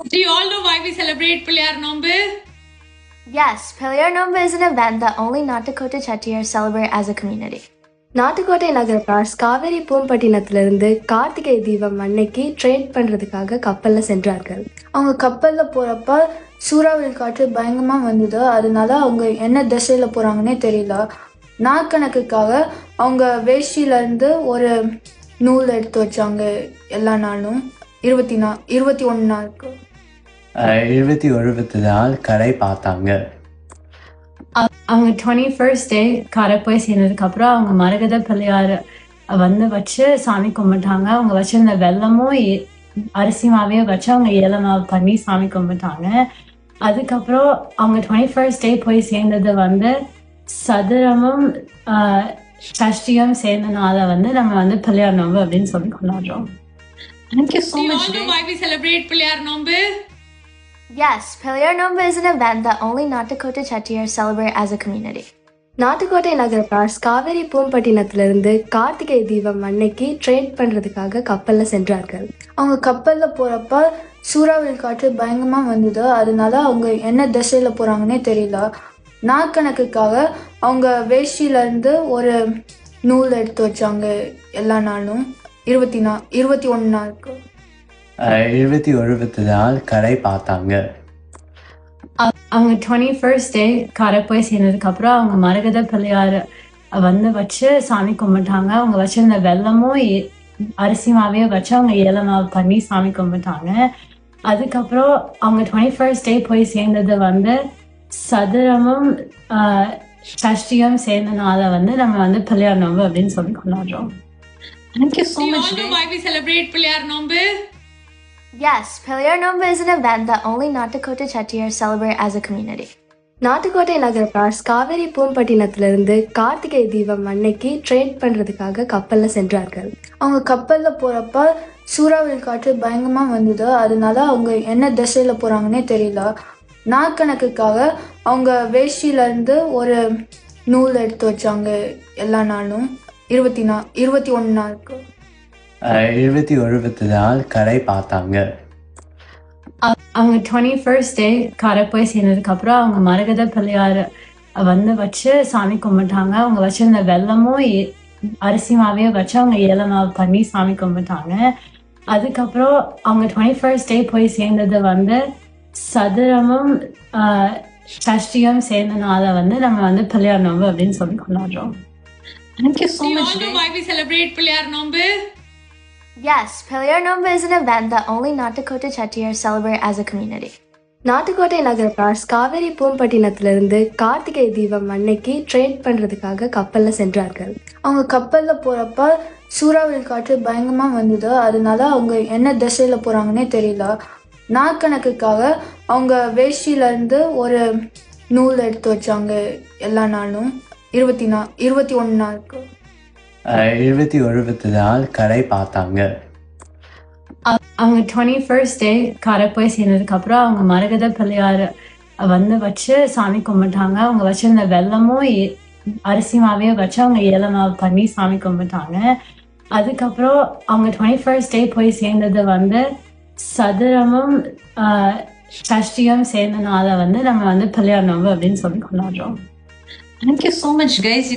Do you all know why we celebrate Pilyar Nombu? Yes, Pilyar Nova is an event that only Natakota Chettiar celebrate as a community. Nattukottai நகரத்தார் காவேரி பூம்பட்டினத்திலிருந்து கார்த்திகை தீபம் அன்னைக்கு trade பண்ணுறதுக்காக கப்பலில் சென்றார்கள் அவங்க கப்பலில் போகிறப்ப சூறாவளி காற்று பயங்கரமாக வந்தது அதனால அவங்க என்ன திசையில் போகிறாங்கன்னே தெரியல நாக்கணக்குக்காக அவங்க வேஷ்டியில இருந்து ஒரு நூல் எடுத்து வச்சாங்க எல்லா நாளும் இருபத்தி நா இருபத்தி ஒன்று நாளுக்கு அஹ் இருபத்தி ஒருபத்து நாள் கரை பார்த்தாங்க. அவங்க டுவெண்ட்டி ஃபர்ஸ்ட் டே கரை போய் சேர்ந்ததுக்கப்புறம் அவங்க மரகத பிள்ளையார் வந்து வச்சு சாமி கும்பிட்டாங்க. அவங்க வச்சிருந்த வெல்லமும் ஏ- அரிசி மாவையும் வச்சு அவங்க ஏலமா பண்ணி சாமி கும்பிட்டாங்க. அதுக்கப்புறம் அவங்க டுவெண்ட்டி ஃபர்ஸ்ட் டே போய் சேர்ந்தது வந்து சதுரமும் ஆஹ், சஷ்டியும் சேர்ந்தனால வந்து நம்ம வந்து பிள்ளையார் நோம்பு அப்படின்னு சொல்லி கொண்டாடுறோம். Thank you so Do you all know why we celebrate Pilyar Nombu? Yes, Pilar Nova is an event that only Natakota Chettiars celebrate as a community. Nattukottai நகரத்தார் காவேரி பூம்பட்டினத்திலிருந்து கார்த்திகை தீபம் அன்னைக்கு ட்ரேட் பண்ணுறதுக்காக கப்பலில் சென்றார்கள். அவங்க கப்பலில் போகிறப்ப சூறாவளி காற்று பயங்கரமா வந்தது. அதனால அவங்க என்ன திசையில் போகிறாங்கன்னே தெரியல. நாட்கணக்குக்காக அவங்க வேஷ்டியிலேருந்து ஒரு நூல் எடுத்து வச்சாங்க எல்லா நாளும். இருபத்தி நா இருபத்தி ஒன்று நாளுக்கு. அஹ் இருபத்தி ஒருபத்து நாள் கரை பார்த்தாங்க. அவங்க டுவெண்ட்டி ஃபர்ஸ்ட் டே கரை போய் சேர்ந்ததுக்கப்புறம் அவங்க மரகத பிள்ளையார் வந்து வச்சு சாமி கும்பிட்டாங்க. அவங்க வச்சிருந்த வெல்லமும் ஏ- அரிசி மாவையும் வச்சு அவங்க ஏலமா பண்ணி சாமி கும்பிட்டாங்க. அதுக்கப்புறம் அவங்க டுவெண்ட்டி ஃபர்ஸ்ட் டே போய் சேர்ந்தது வந்து சதுரமும் ஆஹ், சஷ்டியும் சேர்ந்தனால வந்து நம்ம வந்து பிள்ளையார் நோம்பு அப்படின்னு சொல்லி கொண்டாடுறோம். Thank you so Do you all know why we celebrate Pilyar Nombu? Yes, Pilar Nova is an event that only Natakota Chettiars celebrate as a community. Nattukottai நகரத்தார் காவேரி பூம்பட்டினத்திலிருந்து கார்த்திகை தீபம் அன்னைக்கு ட்ரேட் பண்ணுறதுக்காக கப்பலில் சென்றார்கள் அவங்க கப்பலில் போகிறப்ப சூறாவளி காற்று பயங்கரமாக வந்தது. அதனால அவங்க என்ன திசையில் போகிறாங்கன்னே தெரியல. நாட்கணக்குக்காக அவங்க வேஷ்டியில இருந்து ஒரு நூல் எடுத்து வச்சாங்க எல்லா நாளும். இருபத்தி நா இருபத்தி ஒன்று நாளுக்கு. அஹ் இருபத்தி ஒருபத்து நாள் கரை பார்த்தாங்க. அவங்க டுவெண்ட்டி ஃபர்ஸ்ட் டே கரை போய் சேர்ந்ததுக்கப்புறம் அவங்க மரகத பிள்ளையார் வந்து வச்சு சாமி கும்பிட்டாங்க. அவங்க வச்சிருந்த வெல்லமும் ஏ- அரிசி மாவையும் வச்சு அவங்க ஏலமா பண்ணி சாமி கும்பிட்டாங்க. அதுக்கப்புறம் அவங்க டுவெண்ட்டி ஃபர்ஸ்ட் டே போய் சேர்ந்தது வந்து சதுரமும் சஷ்டியும் சேர்ந்தனால வந்து நம்ம வந்து பிள்ளையார் நோம்பு அப்படின்னு சொல்லி கொண்டாடுறோம். Thank you so Do you all know why we celebrate Pilyar Nombu? Yes, Pilar is an event that only Natakota Chettiars celebrate as a community. Nattukottai நகரத்தார் காவேரி பூம்பட்டினத்திலிருந்து கார்த்திகை தீபம் அன்னைக்கு ட்ரேட் பண்ணுறதுக்காக கப்பலில் சென்றார்கள் அவங்க கப்பலில் போகிறப்ப சூறாவளி காற்று பயங்கரமாக வந்தது. அதனால அவங்க என்ன திசையில் போகிறாங்கன்னே தெரியல. நாக்கணக்குக்காக அவங்க வேஷ்டியிலேருந்து ஒரு நூல் எடுத்து வச்சாங்க எல்லா நாளும். இருபத்தி நா இருபத்தி ஒன்று நாளுக்கு. அஹ் இருபத்தி ஒருபத்து நாள் கரை பார்த்தாங்க. அவங்க டுவெண்ட்டி ஃபர்ஸ்ட் டே கரை போய் சேர்ந்ததுக்கப்புறம் அவங்க மரகத பிள்ளையார் வந்து வச்சு சாமி கும்பிட்டாங்க. அவங்க வச்சிருந்த வெல்லமும் ஏ- அரிசி மாவையும் வச்சு அவங்க ஏலமா பண்ணி சாமி கும்பிட்டாங்க. அதுக்கப்புறம் அவங்க டுவெண்ட்டி ஃபர்ஸ்ட் டே போய் சேர்ந்தது வந்து சதுரமும் ஆஹ், சஷ்டியும் சேர்ந்தனால வந்து நம்ம வந்து பிள்ளையார் நோம்பு அப்படின்னு சொல்லி கொண்டாடுறோம். You so much, guys.